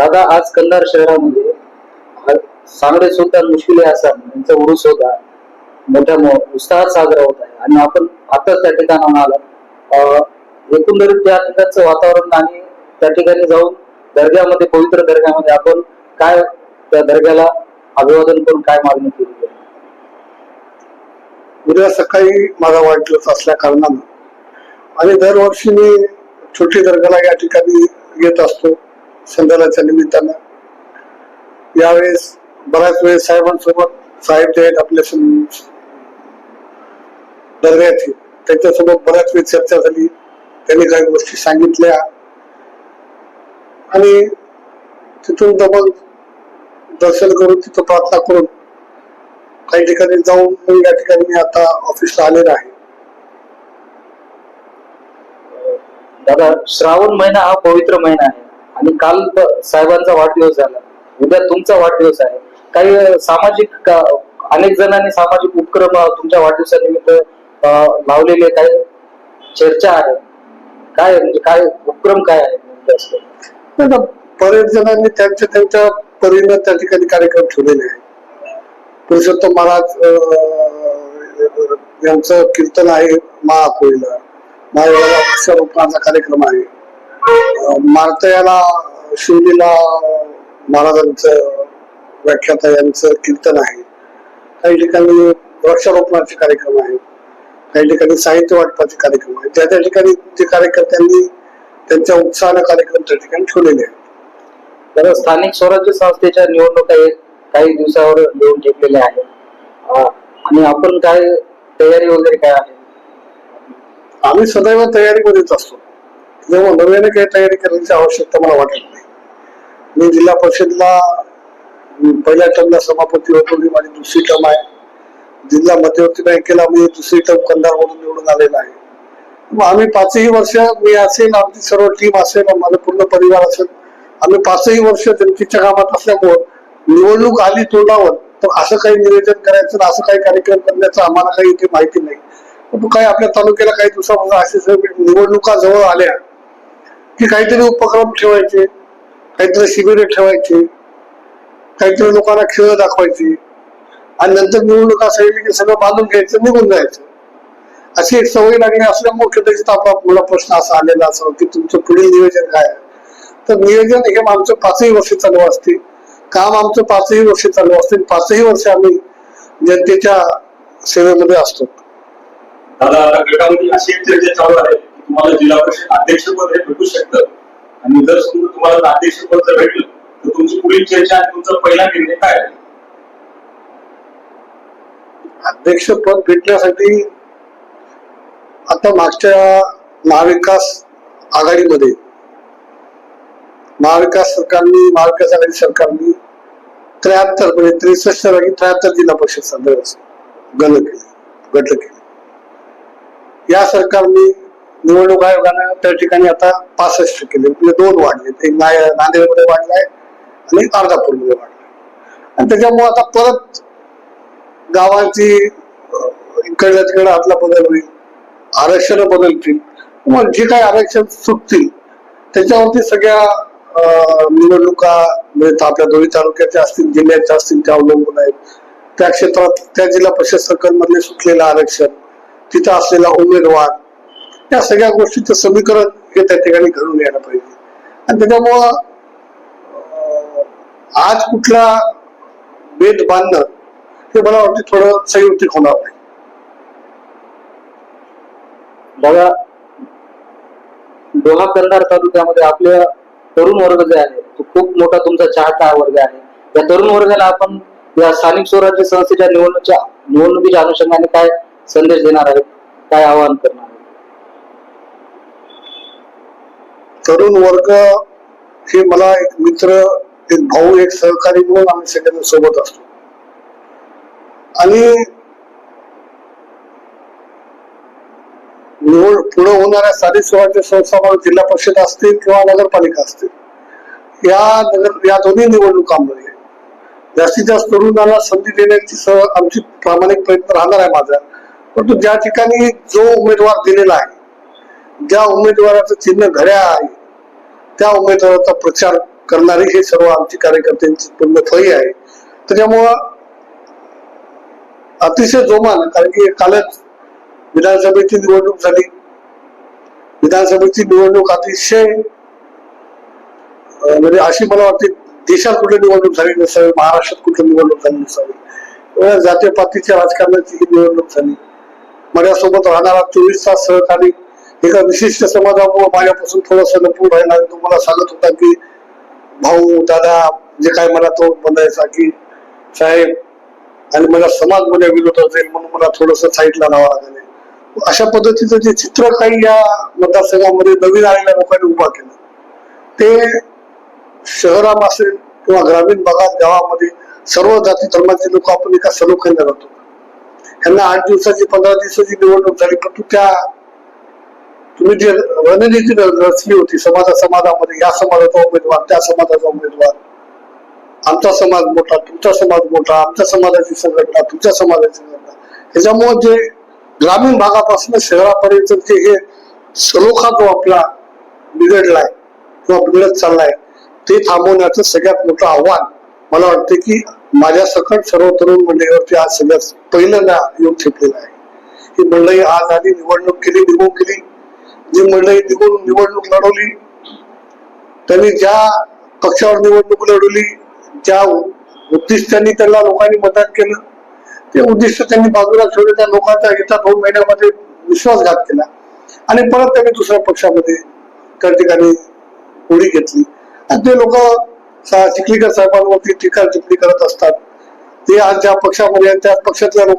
दादा आज कंधार शहरामध्ये सांगडे सुद्धा मुश्किल आसाम यांचा उरुस होता मोठ्या उत्साहात साजरा होत आहे. आणि आपण आताच त्या ठिकाणाहून आला अं, एकंदरीत त्या ठिकाणचं वातावरण आणि त्या ठिकाणी जाऊन दर्ग्यामध्ये पवित्र दर्ग्यामध्ये आपण काय त्या दर्ग्याला अभिवादन करून काय मागणी केली उद्या सकाळी माझा वाटलंच असल्या कारणानं. आणि दरवर्षी मी छोटी दर्गाला या ठिकाणी येत असतो. संध्याच्या निमित्तानं. यावेळेस बऱ्याच वेळेस साहेबांसोबत साहेब जे आहेत आपल्या सम- दर्ग्याचे त्यांच्यासोबत बऱ्याच वेळ चर्चा झाली. त्यांनी काही गोष्टी सांगितल्या. आणि तिथून दबल दर्शन करून तिथं प्रार्थना करून काही ठिकाणी जाऊन मग या ठिकाणी मी आता ऑफिसला आलेला आहे. दादा श्रावण महिना हा पवित्र महिना आहे. आणि काल साहेबांचा वाढदिवस झाला. उद्या तुमचा वाढदिवस आहे. काही सामाजिक अनेक जणांनी सामाजिक उपक्रम तुमच्या वाढदिवसानिमित्त लावलेले काही चर्चा आहे. काय म्हणजे काय उपक्रम काय आहे? बरेच जणांनी त्यांच्या त्यांच्या परीनं त्या ठिकाणी कार्यक्रम ठेवलेले आहे पुरुषोत्तम महाराज यांचं कीर्तन आहे महाकोळीला. महादेवाला वृक्षारोपणाचा कार्यक्रम आहे. मारतयाला शिवलीला महाराजांचं व्याख्याता यांचं कीर्तन आहे. काही ठिकाणी वृक्षारोपणाचे कार्यक्रम आहे. काही ठिकाणी साहित्य वाटपाचे कार्यक्रम आहे. त्या त्या ठिकाणी जे कार्यकर्त्यांनी त्यांच्या उत्साहानं कार्यक्रम त्या ठिकाणी ठेवलेले आहेत. तर स्थानिक स्वराज्य संस्थेच्या निवडणुका काही दिवसावर येऊन ठेवलेल्या आहेत. आणि आपण काय तयारी वगैरे काय आहे? आम्ही सदैव तयारीमध्येच असतो. जेव्हा नव्याने काही तयारी करण्याची आवश्यकता मला वाटत नाही. मी जिल्हा परिषदला पहिल्या टर्मला सभापती होतो ही माझी दुसरी टर्म आहे. जिल्हा मध्यवर्ती बँकेला मी दुसरी टर्म कंधारमधून निवडून आलेला आहे. मग आम्ही पाचही वर्ष मी असेल आमची सर्व टीम असेल माझा पूर्ण परिवार असेल. आम्ही पाचही वर्ष जनतेच्या कामात असल्यामुळं निवडणूक आली तोंडावर तर असं काही नियोजन करायचं असं काही कार्यक्रम करण्याचं आम्हाला काही इथे माहिती नाही. पण काय आपल्या तालुक्याला काही दिवसापासून असे सर्व निवडणुका जवळ आल्या. की काहीतरी उपक्रम ठेवायचे काहीतरी शिबिरे ठेवायचे काहीतरी लोकांना खेळ दाखवायची. आणि नंतर निवडणुका सांगितली की सगळं बांधून घ्यायचं निघून जायचं. अशी एक सवय लागली असल्यामुळे कदाचित आपला पुढला प्रश्न असा आलेला असावा की तुमचं पुढील नियोजन काय तर नियोजन हे आमचं पाचही वर्ष चालू असते. काम आमचं पाचही वर्ष चालू असते. पाचही वर्ष आम्ही जनतेच्या सेवेमध्ये असतो. दादा आता गटामध्ये अशी चर्चा चालू आहे. तुम्हाला जिल्हा परिषद अध्यक्षपद हे भेटू शकतं. आणि जर समजा तुम्हाला अध्यक्षपद जर भेटलं तर तुमची पुढील चर्चा आणि तुमचा पहिला निर्णय काय आहे? अध्यक्षपद भेटण्यासाठी आता मागच्या महाविकास आघाडीमध्ये महाविकास सरकारने महाविकास आघाडी सरकारने त्र्याहत्तर म्हणजे त्रेसष्ट जागी त्र्याहत्तर जिल्हा परिषद सदस्य गण केले गट केले. या सरकारने निवडणूक आयोगानं त्या ठिकाणी आता पासष्ट केले. म्हणजे दोन वाढले. एक नाय- नांदेडमध्ये वाढलाय आणि अर्धापूरमध्ये वाढलाय. आणि त्याच्यामुळे आता परत गावांची इकडल्या तिकडे हातला बदल होईल. आरक्षण बदलतील. मग जे काही आरक्षण सुटतील त्याच्यावरती सगळ्या अं, निवडणुका म्हणजे आपल्या दोन्ही तालुक्याच्या असतील जिल्ह्याच्या असतील त्या अवलंबून आहेत. त्या क्षेत्रात त्या जिल्हा परिषद सरकारमधले सुटलेलं आरक्षण तिथं असलेला उमेदवार या सगळ्या गोष्टीचं समीकरण हे त्या ठिकाणी घडून यायला पाहिजे. आणि त्याच्यामुळं आज कुठला भेद बांधणं हे मला वाटतं थोडं संयुक्तिक होणार नाही. बघा दोहा करणार तालुक्यामध्ये आपल्या तरुण वर्ग जे आहे तो खूप मोठा तुमचा चाहता वर्ग आहे. या तरुण वर्गाला आपण या स्थानिक स्वराज्य संस्थेच्या निवडणुकीच्या निवडणुकीच्या अनुषंगाने काय संदेश देणार आहेत? काय आवाहन करणार आहेत? तरुण वर्ग हे मला एक मित्र एक भाऊ एक सहकारी म्हणून आम्ही सगळ्यांना सोबत असतो. आणि निवड पुढे होणाऱ्या स्थानिक स्वराज्य संस्था जिल्हा परिषद असतील किंवा नगरपालिका असतील या नगर या दोन्ही निवडणुकांमध्ये जास्तीत जास्त तरुणांना संधी देण्याची सह आमची प्रामाणिक प्रयत्न राहणार आहे माझा. परंतु ज्या ठिकाणी जो उमेदवार दिलेला आहे ज्या उमेदवाराचं चिन्ह घड्या आहे त्या उमेदवाराचा प्रचार करणारी हे सर्व आमची कार्यकर्त्यांची पूर्ण फळी आहे. त्याच्यामुळं अतिशय जोमान कारण की कालच विधानसभेची निवडणूक झाली. विधानसभेची निवडणूक अतिशय म्हणजे अशी मला वाटते देशात कुठे निवडणूक झाली नसावी महाराष्ट्रात कुठे निवडणूक झाली नसावी. एवढ्या जातीपातीच्या राजकारणाची ही निवडणूक झाली. माझ्यासोबत राहणारा चोवीस तास सहकारी एका विशिष्ट समाजामुळे माझ्यापासून थोडस लपून राहिला तो मला सांगत होता की भाऊ दादा जे काय मला तो बनायचा की साहेब आणि मला समाजमध्ये विरोध असेल म्हणून मला थोडस साईडला लावा लागले. अशा पद्धतीचं जे चित्र काही या मतदारसंघामध्ये नवीन आलेल्या लोकांनी उभा केलं. ते शहरात असेल किंवा ग्रामीण भागात गावामध्ये सर्व जाती धर्माचे लोक आपण एका सलोख्याने राहतो. यांना आठ दिवसाची पंधरा दिवसाची निवडणूक झाली परंतु त्या तुम्ही जे रणनीती रचली होती समाजा समाजामध्ये या समाजाचा उमेदवार त्या समाजाचा उमेदवार आमचा समाज मोठा तुमचा समाज मोठा आमच्या समाजाची संघटना तुमच्या समाजाची संघटना ह्याच्यामुळे जे ग्रामीण भागापासून शहरापर्यंत जे हे सलोखा जो आपला बिघडलाय किंवा बिघडत चाललाय ते थांबवण्याचं सगळ्यात मोठं आव्हान मला वाटतं की माझ्या सकट सर्व तरुण मंडळीवरती आज सगळ्यात पहिल्यांदा येऊन ठेपलेलं आहे. ही मंडळी आज आधी निवडणूक केली निघून केली जी मंडळी निघून निवडणूक लढवली त्यांनी ज्या पक्षावर निवडणूक लढवली ज्या उद्दिष्टांनी त्यांना लोकांनी मतदान केलं ते उद्दिष्ट त्यांनी बाजूला ठेवले त्या लोकांचा येत्या दोन महिन्यामध्ये विश्वासघात केला. आणि परत त्यांनी दुसऱ्या पक्षामध्ये त्या ठिकाणी उडी घेतली. आणि ते लोक चिखलीकर साहेबांवरती टीका टिप्पणी करत असतात. ते आज ज्या पक्षामध्ये त्या पक्षातल्या लोक